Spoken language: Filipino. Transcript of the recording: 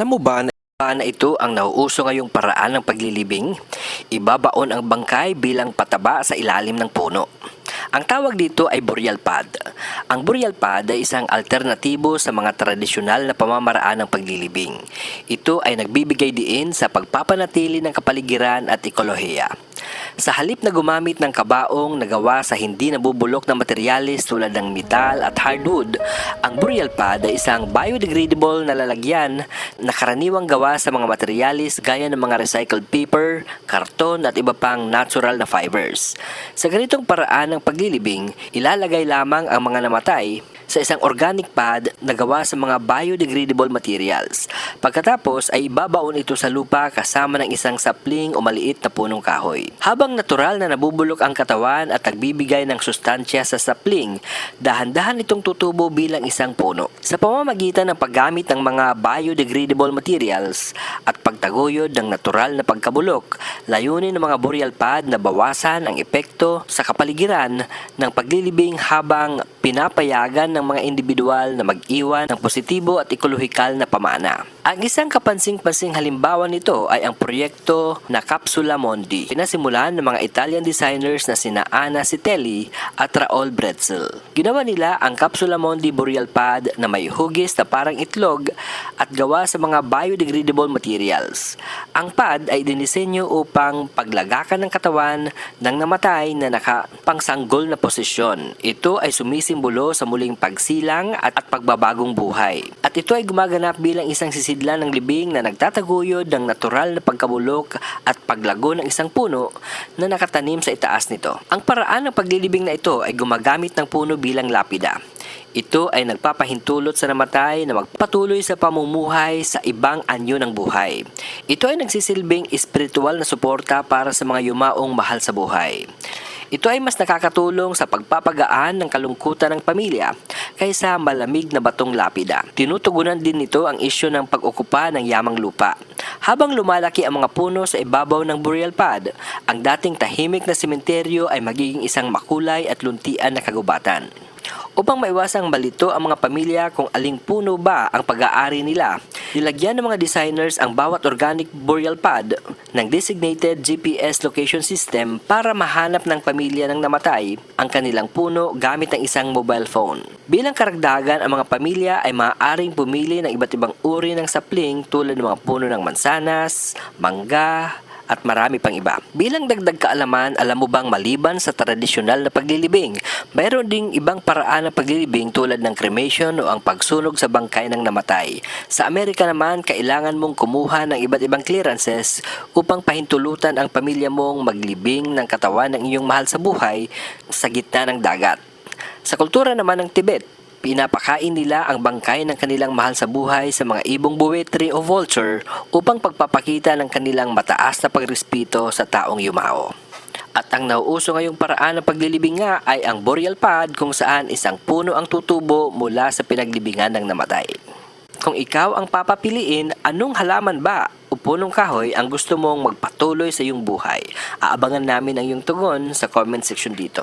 Alam mo ba na, ito ang nauuso ngayong paraan ng paglilibing? Ibabaon ang bangkay bilang pataba sa ilalim ng puno. Ang tawag dito ay burial pad. Ang burial pad ay isang alternatibo sa mga tradisyonal na pamamaraan ng paglilibing. Ito ay nagbibigay diin sa pagpapanatili ng kapaligiran at ekolohiya. Sa halip na gumamit ng kabaong na gawa sa hindi nabubulok na materyales tulad ng metal at hardwood, ang burial pad ay isang biodegradable na lalagyan na karaniwang gawa sa mga materyales gaya ng mga recycled paper, karton at iba pang natural na fibers. Sa ganitong paraan ng paglilibing, ilalagay lamang ang mga namatay sa isang organic pad na gawa sa mga biodegradable materials. Pagkatapos ay ibabaon ito sa lupa kasama ng isang sapling o maliit na punong kahoy. Habang natural na nabubulok ang katawan at nagbibigay ng sustansya sa sapling, dahan-dahan itong tutubo bilang isang puno. Sa pamamagitan ng paggamit ng mga biodegradable materials at pagtaguyod ng natural na pagkabulok, layunin ng mga burial pad na bawasan ang epekto sa kapaligiran ng paglilibing habang pinapayagan ng mga individual na mag-iwan ng positibo at ekolohikal na pamana. Ang isang kapansing-pansing halimbawa nito ay ang proyekto na Capsula Mondi. Pinasimulan ng mga Italian designers na sina Anna Citelli at Raul Bretzel. Ginawa nila ang Capsula Mondi burial pad na may hugis na parang itlog at gawa sa mga biodegradable materials. Ang pad ay dinisenyo upang paglagakan ng katawan ng namatay na nakapansanggol na posisyon. Ito ay sumisimbolo sa muling pagsilang at, at pagbabagong buhay. At ito ay gumaganap bilang isang sisidlan ng libing na nagtataguyod ng natural na pagkabulok at paglago ng isang puno na nakatanim sa itaas nito. Ang paraan ng paglilibing na ito ay gumagamit ng puno bilang lapida. Ito ay nagpapahintulot sa namatay na magpatuloy sa pamumuhay sa ibang anyo ng buhay. Ito ay nagsisilbing espiritual na suporta para sa mga yumaong mahal sa buhay. Ito ay mas nakakatulong sa pagpapagaan ng kalungkutan ng pamilya kaysa malamig na batong lapida. Tinutugunan din nito ang isyo ng pag-okupa ng yamang lupa. Habang lumalaki ang mga puno sa ibabaw ng burial pad, ang dating tahimik na sementeryo ay magiging isang makulay at luntian na kagubatan. Upang maiwasang malito ang mga pamilya kung aling puno ba ang pag-aari nila, nilagyan ng mga designers ang bawat organic burial pad ng designated GPS location system para mahanap ng pamilya ng namatay ang kanilang puno gamit ang isang mobile phone. Bilang karagdagan, ang mga pamilya ay maaaring pumili ng iba't ibang uri ng sapling tulad ng mga puno ng mansanas, mangga, at marami pang iba. Bilang dagdag kaalaman, alam mo bang maliban sa tradisyonal na paglilibing, mayroon ding ibang paraan ng paglilibing tulad ng cremation o ang pagsunog sa bangkay ng namatay. Sa Amerika naman, kailangan mong kumuha ng iba't ibang clearances upang pahintulutan ang pamilya mong maglibing ng katawan ng iyong mahal sa buhay sa gitna ng dagat. Sa kultura naman ng Tibet, Pinapakain nila ang bangkay ng kanilang mahal sa buhay sa mga ibong buwetri o vulture upang pagpapakita ng kanilang mataas na pagrespeto sa taong yumao. At ang nauuso ngayong paraan ng paglilibing nga ay ang burial pad kung saan isang puno ang tutubo mula sa pinaglibingan ng namatay. Kung ikaw ang papapiliin, anong halaman ba o punong kahoy ang gusto mong magpatuloy sa iyong buhay? Aabangan namin ang iyong tugon sa comment section dito.